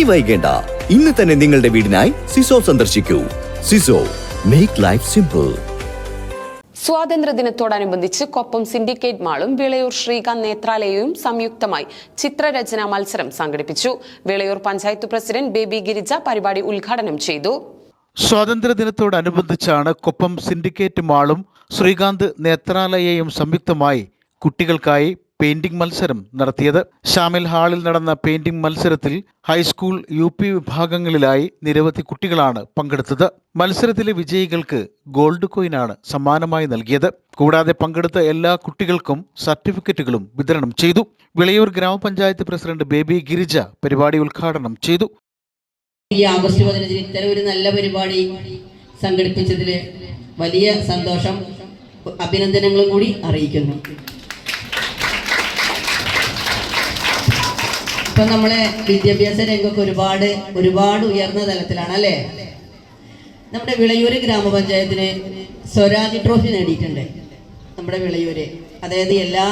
ഇനി വൈകേണ്ട. ഇന്ന് തന്നെ നിങ്ങളുടെ വീടിനായി സിസോ സന്ദർശിക്കൂ. സിസോ മേക്ക് ലൈഫ് സിമ്പിൾ സ്വാതന്ത്ര്യദിനത്തോടനുബന്ധിച്ച് കൊപ്പം സിൻഡിക്കേറ്റ് മാളും വിളയൂർ ശ്രീകാന്ത് നേത്രാലയവും സംയുക്തമായി ചിത്രരചനാ മത്സരം സംഘടിപ്പിച്ചു. വിളയൂർ പഞ്ചായത്ത് പ്രസിഡന്റ് ബേബി ഗിരിജ പരിപാടി ഉദ്ഘാടനം ചെയ്തു. സ്വാതന്ത്ര്യദിനത്തോടനുബന്ധിച്ചാണ് കൊപ്പം സിൻഡിക്കേറ്റ് മാളും ശ്രീകാന്ത് നേത്രാലയയും സംയുക്തമായി കുട്ടികൾക്കായി പെയിന്റിംഗ് മത്സരം നടത്തിയത്. ഷാമിൽ ഹാളിൽ നടന്ന പെയിന്റിംഗ് മത്സരത്തിൽ ഹൈസ്കൂൾ യു പി വിഭാഗങ്ങളിലായി നിരവധി കുട്ടികളാണ് പങ്കെടുത്തത്. മത്സരത്തിലെ വിജയികൾക്ക് ഗോൾഡ് കോയിനാണ് സമ്മാനമായി നൽകിയത്. കൂടാതെ പങ്കെടുത്ത എല്ലാ കുട്ടികൾക്കും സർട്ടിഫിക്കറ്റുകളും വിതരണം ചെയ്തു. വിളയൂർ ഗ്രാമപഞ്ചായത്ത് പ്രസിഡന്റ് ബേബി ഗിരിജ പരിപാടി ഉദ്ഘാടനം ചെയ്തു. ഈ ആഗസ്റ്റ് പതിനഞ്ചിന് ഇത്തരം ഒരു നല്ല പരിപാടി സംഘടിപ്പിച്ചതിൽ വലിയ സന്തോഷം അഭിനന്ദനങ്ങളും കൂടി അറിയിക്കുന്നു. ഇപ്പൊ നമ്മളെ വിദ്യാഭ്യാസ രംഗമൊക്കെ ഒരുപാട് ഒരുപാട് ഉയർന്ന തലത്തിലാണ് അല്ലേ? നമ്മുടെ വിളയൂര് ഗ്രാമപഞ്ചായത്തിന് സ്വരാജ് ട്രോഫി നേടിയിട്ടുണ്ട് നമ്മുടെ വിളയൂര്. അതായത് എല്ലാ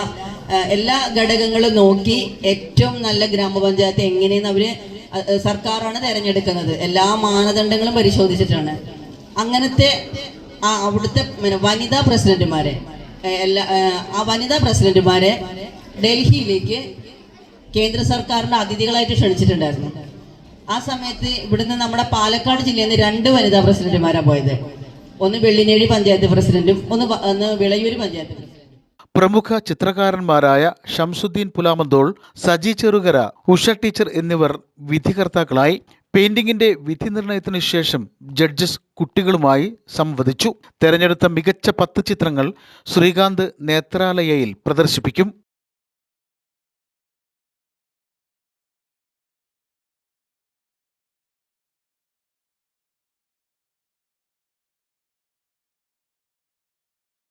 എല്ലാ ഘടകങ്ങളും നോക്കി ഏറ്റവും നല്ല ഗ്രാമപഞ്ചായത്ത് എങ്ങനെയെന്ന് അവർ സർക്കാരാണ് തിരഞ്ഞെടുക്കുന്നത്. എല്ലാ മാനദണ്ഡങ്ങളും പരിശോധിച്ചിട്ടാണ്. അങ്ങനത്തെ ആ അവിടുത്തെ വനിതാ പ്രസിഡന്റുമാരെ എല്ലാ ആ വനിതാ പ്രസിഡന്റുമാരെ ഡൽഹിയിലേക്ക് കേന്ദ്ര സർക്കാരിന്റെ അതിഥികളായിട്ട് ക്ഷണിച്ചിട്ടുണ്ടായിരുന്നു. ആ സമയത്ത് ഇവിടുന്ന് നമ്മുടെ പാലക്കാട് ജില്ലയിൽ നിന്ന് രണ്ട് വനിതാ പ്രസിഡന്റുമാരാണ് പോയത്. ഒന്ന് വെള്ളിനേഴി പഞ്ചായത്ത് പ്രസിഡന്റും ഒന്ന് ഒന്ന് വിളയൂര് പഞ്ചായത്ത് പ്രമുഖ ചിത്രകാരന്മാരായ ഷംസുദ്ദീൻ പുലാമന്തോൾ സജി ചെറുകര ഉഷ ടീച്ചർ എന്നിവർ വിധികർത്താക്കളായി പെയിന്റിംഗിന്റെ വിധി നിർണയത്തിന് ശേഷം ജഡ്ജസ് കുട്ടികളുമായി സംവദിച്ചു. തെരഞ്ഞെടുത്ത മികച്ച പത്ത് ചിത്രങ്ങൾ ശ്രീകാന്ത് നേത്രാലയയിൽ പ്രദർശിപ്പിക്കും.